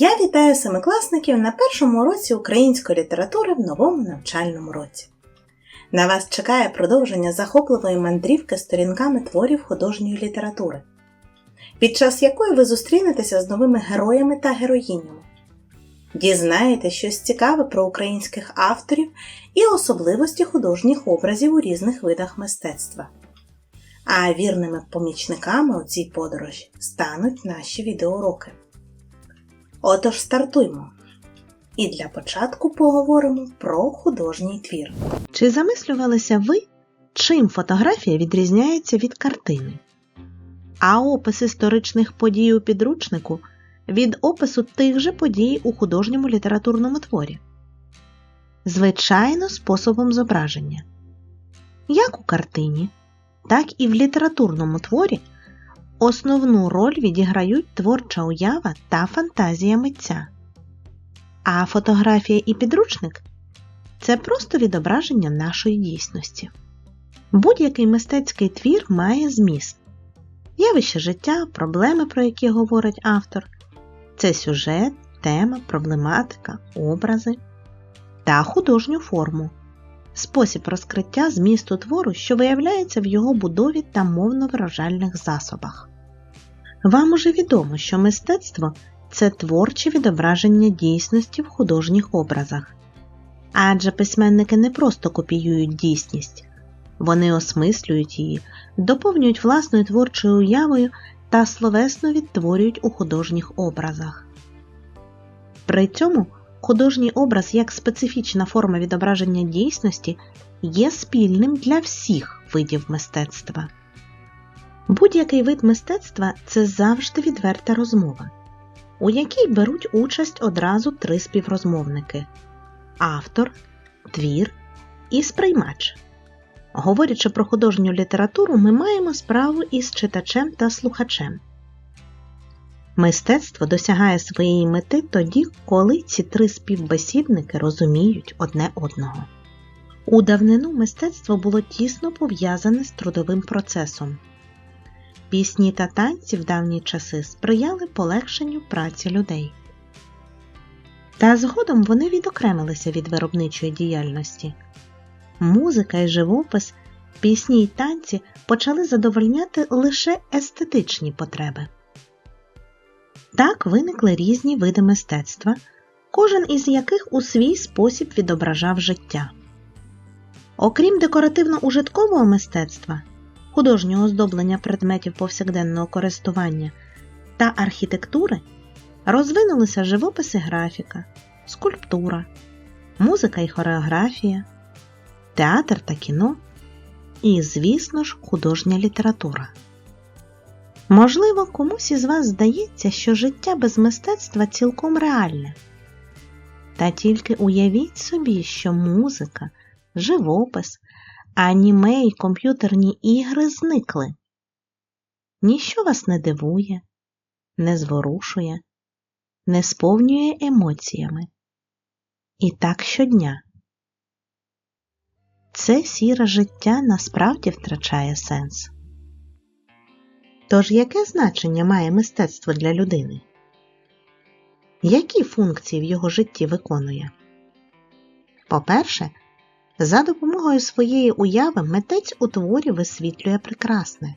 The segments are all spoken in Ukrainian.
Я вітаю семикласників на першому уроці української літератури в новому навчальному році. На вас чекає продовження захопливої мандрівки сторінками творів художньої літератури, під час якої ви зустрінетеся з новими героями та героїнями, дізнаєтесь щось цікаве про українських авторів і особливості художніх образів у різних видах мистецтва. А вірними помічниками у цій подорожі стануть наші відеоуроки. Отож стартуймо. І для початку поговоримо про художній твір. Чи замислювалися ви, чим фотографія відрізняється від картини? А опис історичних подій у підручнику від опису тих же подій у художньому літературному творі? Звичайно, способом зображення. Як у картині, так і в літературному творі основну роль відіграють творча уява та фантазія митця. А фотографія і підручник це просто відображення нашої дійсності. Будь-який мистецький твір має зміст, явище життя, проблеми, про які говорить автор, це сюжет, тема, проблематика, образи та художню форму, спосіб розкриття змісту твору, що виявляється в його будові та мовно-виражальних засобах. Вам уже відомо, що мистецтво це творче відображення дійсності в художніх образах. Адже письменники не просто копіюють дійсність, вони осмислюють її, доповнюють власною творчою уявою та словесно відтворюють у художніх образах. При цьому художній образ як специфічна форма відображення дійсності є спільним для всіх видів мистецтва. Будь-який вид мистецтва це завжди відверта розмова, у якій беруть участь одразу три співрозмовники автор, твір і сприймач. Говорячи про художню літературу, ми маємо справу із читачем та слухачем. Мистецтво досягає своєї мети тоді, коли ці три співбесідники розуміють одне одного. У давнину мистецтво було тісно пов'язане з трудовим процесом. Пісні та танці в давні часи сприяли полегшенню праці людей. Та згодом вони відокремилися від виробничої діяльності. Музика і живопис, пісні й танці почали задовольняти лише естетичні потреби. Так виникли різні види мистецтва, кожен із яких у свій спосіб відображав життя. Окрім декоративно-ужиткового мистецтва, художнього оздоблення предметів повсякденного користування та архітектури розвинулися живопис і графіка, скульптура, музика і хореографія, театр та кіно і, звісно ж, художня література. Можливо, комусь із вас здається, що життя без мистецтва цілком реальне. Та тільки уявіть собі, що музика, живопис, аніме й комп'ютерні ігри зникли. Ніщо вас не дивує, не зворушує, не сповнює емоціями. І так щодня. Це сіре життя насправді втрачає сенс. Тож яке значення має мистецтво для людини? Які функції в його житті виконує? По-перше, за допомогою своєї уяви митець у творі висвітлює прекрасне.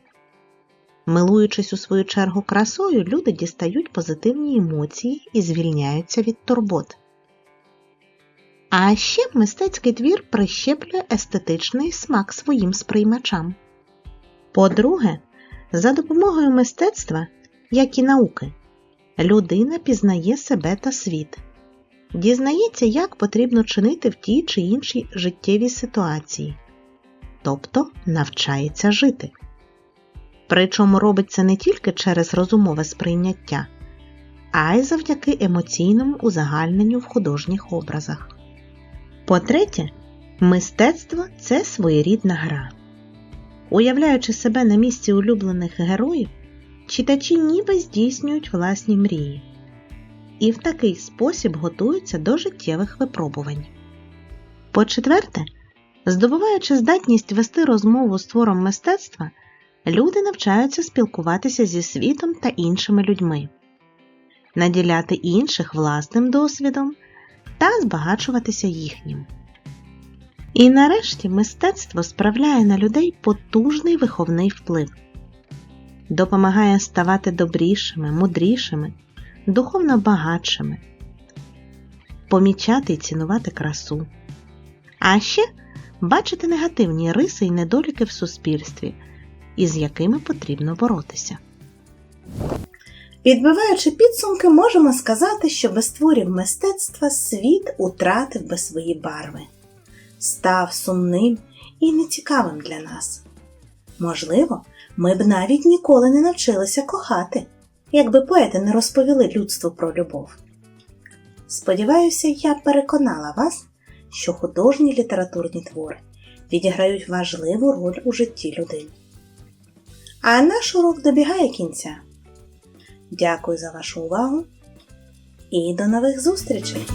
Милуючись у свою чергу красою, люди дістають позитивні емоції і звільняються від турбот. А ще мистецький твір прищеплює естетичний смак своїм сприймачам. По-друге, за допомогою мистецтва, як і науки, людина пізнає себе та світ, дізнається, як потрібно чинити в тій чи іншій життєвій ситуації, тобто навчається жити. Причому робить це не тільки через розумове сприйняття, а й завдяки емоційному узагальненню в художніх образах. По-третє, мистецтво це своєрідна гра. Уявляючи себе на місці улюблених героїв, читачі ніби здійснюють власні мрії і в такий спосіб готуються до життєвих випробувань. По-четверте, здобуваючи здатність вести розмову з твором мистецтва, люди навчаються спілкуватися зі світом та іншими людьми. наділяти інших власним досвідом та збагачуватися їхнім. І нарешті мистецтво справляє на людей потужний виховний вплив, допомагає ставати добрішими, мудрішими, духовно багатшими, помічати і цінувати красу, а ще бачити негативні риси і недоліки в суспільстві, із якими потрібно боротися. Підбиваючи підсумки, можемо сказати, що без творів мистецтва світ утратив би свої барви, став сумним і нецікавим для нас. Можливо, ми б навіть ніколи не навчилися кохати, якби поети не розповіли людству про любов. Сподіваюся, я переконала вас, що художні літературні твори відіграють важливу роль у житті людини. А наш урок добігає кінця. Дякую за вашу увагу і до нових зустрічей!